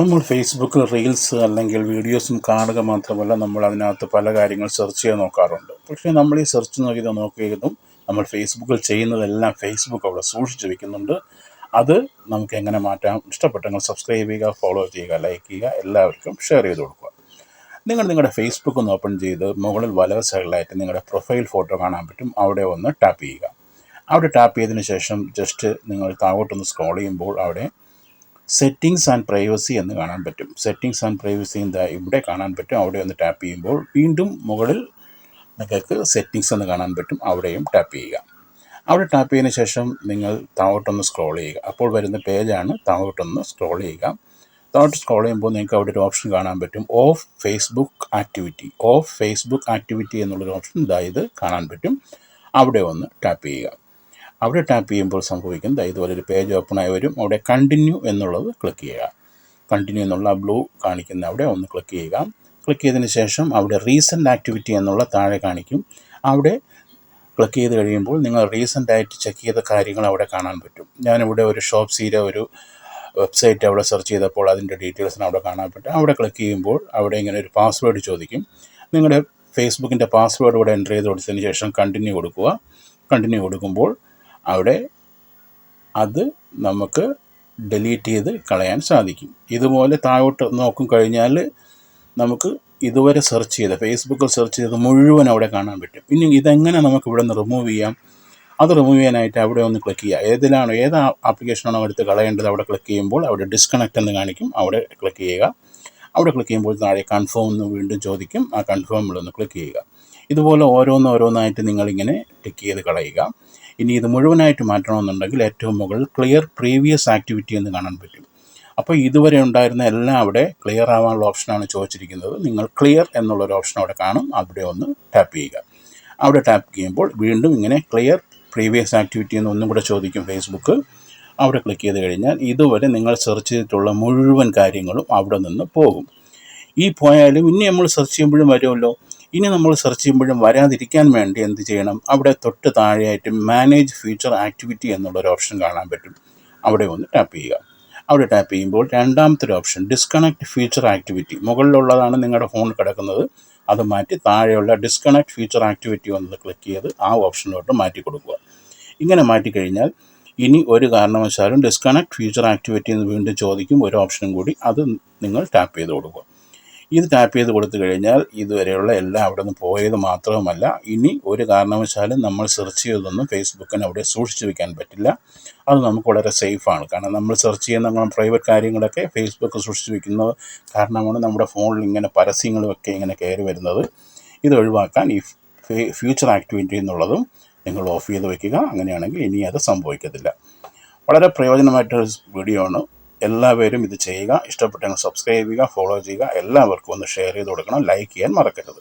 നമ്മൾ ഫേസ്ബുക്കിൽ റീൽസ് അല്ലെങ്കിൽ വീഡിയോസും കാണുക മാത്രമല്ല നമ്മൾ അതിനകത്ത് പല കാര്യങ്ങൾ സെർച്ച് ചെയ്യാൻ നോക്കാറുണ്ട്. പക്ഷേ നമ്മൾ ഈ സെർച്ച് നോക്കി നോക്കിയതും നമ്മൾ ഫേസ്ബുക്കിൽ ചെയ്യുന്നതെല്ലാം ഫേസ്ബുക്ക് അവിടെ സൂക്ഷിച്ച് വെക്കുന്നുണ്ട് അത് നമുക്ക് എങ്ങനെ മാറ്റാം? ഇഷ്ടപ്പെട്ടെങ്കിൽ സബ്സ്ക്രൈബ് ചെയ്യുക ഫോളോ ചെയ്യുക ലൈക്ക് ചെയ്യുക എല്ലാവർക്കും ഷെയർ ചെയ്ത് കൊടുക്കുക. നിങ്ങൾ നിങ്ങളുടെ ഫേസ്ബുക്ക് ഒന്ന് ഓപ്പൺ ചെയ്ത് മുകളിൽ വലവ് സൈഡിലായിട്ട് നിങ്ങളുടെ പ്രൊഫൈൽ ഫോട്ടോ കാണാൻ പറ്റും. അവിടെ ഒന്ന് ടാപ്പ് ചെയ്യുക. അവിടെ ടാപ്പ് ചെയ്തതിന് ശേഷം ജസ്റ്റ് നിങ്ങൾ താഴോട്ടൊന്ന് സ്ക്രോൾ ചെയ്യുമ്പോൾ അവിടെ സെറ്റിങ്സ് ആൻഡ് പ്രൈവസി എന്ന് കാണാൻ പറ്റും. സെറ്റിങ്സ് ആൻഡ് പ്രൈവസി എന്താ? ഇവിടെ കാണാൻ പറ്റും. അവിടെ ഒന്ന് ടാപ്പ് ചെയ്യുമ്പോൾ വീണ്ടും മുകളിൽ നിങ്ങൾക്ക് സെറ്റിങ്സ് എന്ന് കാണാൻ പറ്റും. അവിടെയും ടാപ്പ് ചെയ്യുക. അവിടെ ടാപ്പ് ചെയ്തതിന് ശേഷം നിങ്ങൾ താഴോട്ടൊന്ന് സ്ക്രോൾ ചെയ്യുക. അപ്പോൾ വരുന്ന പേജാണ് താഴോട്ടൊന്ന് സ്ക്രോൾ ചെയ്യുക. താഴോട്ട് സ്ക്രോൾ ചെയ്യുമ്പോൾ നിങ്ങൾക്ക് അവിടെ ഒരു ഓപ്ഷൻ കാണാൻ പറ്റും. Off Facebook activity off Facebook activity എന്നുള്ളൊരു ഓപ്ഷൻ ഇതായത് കാണാൻ പറ്റും. അവിടെ ഒന്ന് ടാപ്പ് ചെയ്യുക. അവിടെ ടാപ്പ് ചെയ്യുമ്പോൾ സംഭവിക്കുന്നത് ദാ ഇതുപോലെ ഒരു പേജ് ഓപ്പൺ ആയി വരും. അവിടെ കണ്ടിന്യൂ എന്നുള്ളത് ക്ലിക്ക് ചെയ്യുക. കണ്ടിന്യൂ എന്നുള്ള ബ്ലൂ കാണിക്കുന്ന അവിടെ ഒന്ന് ക്ലിക്ക് ചെയ്യുക. ക്ലിക്ക് ചെയ്തതിന് ശേഷം അവിടെ റീസെന്റ് ആക്ടിവിറ്റി എന്നുള്ള താഴെ കാണിക്കും. അവിടെ ക്ലിക്ക് ചെയ്ത് കഴിയുമ്പോൾ നിങ്ങൾ റീസെന്റായിട്ട് ചെക്ക് ചെയ്ത കാര്യങ്ങൾ അവിടെ കാണാൻ പറ്റും. ഞാനിവിടെ ഒരു ഷോപ്പ് സീര ഒരു വെബ്സൈറ്റ് അവിടെ സെർച്ച് ചെയ്തപ്പോൾ അതിന്റെ ഡീറ്റെയിൽസിന് അവിടെ കാണാൻ പറ്റും. അവിടെ ക്ലിക്ക് ചെയ്യുമ്പോൾ അവിടെ ഇങ്ങനെ ഒരു പാസ്വേഡ് ചോദിക്കും. നിങ്ങളുടെ ഫേസ്ബുക്കിന്റെ പാസ്വേഡ് ഇവിടെ എന്റർ ചെയ്ത് കൊടുത്തതിന് ശേഷം കണ്ടിന്യൂ കൊടുക്കുക. കണ്ടിന്യൂ കൊടുക്കുമ്പോൾ അവിടെ അത് നമുക്ക് ഡിലീറ്റ് ചെയ്ത് കളയാൻ സാധിക്കും. ഇതുപോലെ താഴോട്ട് നോക്കും കഴിഞ്ഞാൽ നമുക്ക് ഇതുവരെ സെർച്ച് ചെയ്ത ഫേസ്ബുക്കിൽ സെർച്ച് ചെയ്ത് മുഴുവൻ അവിടെ കാണാൻ പറ്റും. പിന്നെ ഇതെങ്ങനെ നമുക്ക് ഇവിടെ നിന്ന് റിമൂവ് ചെയ്യാം? അത് റിമൂവ് ചെയ്യാനായിട്ട് അവിടെ ഒന്ന് ക്ലിക്ക് ചെയ്യുക. ഏതിലാണോ ഏത് ആപ്ലിക്കേഷനാണോ എടുത്ത് കളയേണ്ടത് അവിടെ ക്ലിക്ക് ചെയ്യുമ്പോൾ അവിടെ ഡിസ്കണക്ട് എന്ന് കാണിക്കും. അവിടെ ക്ലിക്ക് ചെയ്യുക. അവിടെ ക്ലിക്ക് ചെയ്യുമ്പോൾ താഴെ കൺഫേം എന്ന് വീണ്ടും ചോദിക്കും. ആ കൺഫേമിലൊന്ന് ക്ലിക്ക് ചെയ്യുക. ഇതുപോലെ ഓരോന്ന് ഓരോന്നായിട്ട് നിങ്ങളിങ്ങനെ ടിക്ക് ചെയ്ത് കളയുക. ഇനി ഇത് മുഴുവനായിട്ട് മാറ്റണമെന്നുണ്ടെങ്കിൽ ഏറ്റവും മുകളിൽ ക്ലിയർ പ്രീവിയസ് ആക്ടിവിറ്റി എന്ന് കാണാൻ പറ്റും. അപ്പോൾ ഇതുവരെ ഉണ്ടായിരുന്ന എല്ലാം അവിടെ ക്ലിയർ ആവാനുള്ള ഓപ്ഷനാണ് ചോദിച്ചിരിക്കുന്നത്. നിങ്ങൾ ക്ലിയർ എന്നുള്ളൊരു ഓപ്ഷൻ അവിടെ കാണും. അവിടെ ഒന്ന് ടാപ്പ് ചെയ്യുക. അവിടെ ടാപ്പ് ചെയ്യുമ്പോൾ വീണ്ടും ഇങ്ങനെ ക്ലിയർ പ്രീവിയസ് ആക്ടിവിറ്റി എന്ന് ഒന്നും കൂടെ ചോദിക്കും ഫേസ്ബുക്ക് അവിടെ ക്ലിക്ക് ചെയ്ത് കഴിഞ്ഞാൽ ഇതുവരെ നിങ്ങൾ സെർച്ച് ചെയ്തിട്ടുള്ള മുഴുവൻ കാര്യങ്ങളും അവിടെ നിന്ന് പോകും. ഈ പോയാലും ഇനി നമ്മൾ സെർച്ച് ചെയ്യുമ്പോഴും വരുമല്ലോ. ഇനി നമ്മൾ സെർച്ച് ചെയ്യുമ്പോഴും വരാതിരിക്കാൻ വേണ്ടി എന്ത് ചെയ്യണം? അവിടെ തൊട്ട് താഴെയായിട്ട് മാനേജ് ഫീച്ചർ ആക്ടിവിറ്റി എന്നുള്ളൊരു ഓപ്ഷൻ കാണാൻ പറ്റും. അവിടെ ഒന്ന് ടാപ്പ് ചെയ്യുക. അവിടെ ടാപ്പ് ചെയ്യുമ്പോൾ രണ്ടാമത്തെ ഒരു ഓപ്ഷൻ ഡിസ്കണക്ട് ഫീച്ചർ ആക്ടിവിറ്റി മുകളിലുള്ളതാണ് നിങ്ങളുടെ ഫോൺ കിടക്കുന്നത്. അത് മാറ്റി താഴെയുള്ള ഡിസ്കണക്ട് ഫീച്ചർ ആക്ടിവിറ്റി ഒന്ന് ക്ലിക്ക് ചെയ്ത് ആ ഓപ്ഷനിലോട്ട് മാറ്റി കൊടുക്കുക. ഇങ്ങനെ മാറ്റിക്കഴിഞ്ഞാൽ ഇനി ഒരു കാരണവശാലും ഡിസ്കണക്ട് ഫീച്ചർ ആക്ടിവിറ്റി എന്ന് വീണ്ടും ചോദിക്കും. ഒരു ഓപ്ഷനും കൂടി അത് നിങ്ങൾ ടാപ്പ് ചെയ്ത് കൊടുക്കുക. ഇത് ടാപ്പ് ചെയ്ത് കൊടുത്തു കഴിഞ്ഞാൽ ഇതുവരെയുള്ള എല്ലാം അവിടെ നിന്ന് പോയത് മാത്രവുമല്ല ഇനി ഒരു കാരണവശാലും നമ്മൾ സെർച്ച് ചെയ്തതൊന്നും ഫേസ്ബുക്കിന് അവിടെ സൂക്ഷിച്ചു വെക്കാൻ പറ്റില്ല. അത് നമുക്ക് വളരെ സേഫാണ് കാരണം നമ്മൾ സെർച്ച് ചെയ്യുന്ന പ്രൈവറ്റ് കാര്യങ്ങളൊക്കെ ഫേസ്ബുക്ക് സൂക്ഷിച്ചു വെക്കുന്നത് കാരണമാണ് നമ്മുടെ ഫോണിൽ ഇങ്ങനെ പരസ്യങ്ങളുമൊക്കെ ഇങ്ങനെ കയറി വരുന്നത്. ഇത് ഒഴിവാക്കാൻ ഈ ഫ്യൂച്ചർ ആക്ടിവിറ്റി എന്നുള്ളതും നിങ്ങൾ ഓഫ് ചെയ്ത് വയ്ക്കുക അങ്ങനെയാണെങ്കിൽ ഇനി അത് സംഭവിക്കത്തില്ല. വളരെ പ്രയോജനമായിട്ടൊരു വീഡിയോ ആണ്. എല്ലാവരും ഇത് ചെയ്യുക. ഇഷ്ടപ്പെട്ടെങ്കിൽ സബ്സ്ക്രൈബ് ചെയ്യുക ഫോളോ ചെയ്യുക. എല്ലാവർക്കും ഒന്ന് ഷെയർ ചെയ്ത് കൊടുക്കണം. ലൈക്ക് ചെയ്യാൻ മറക്കരുത്.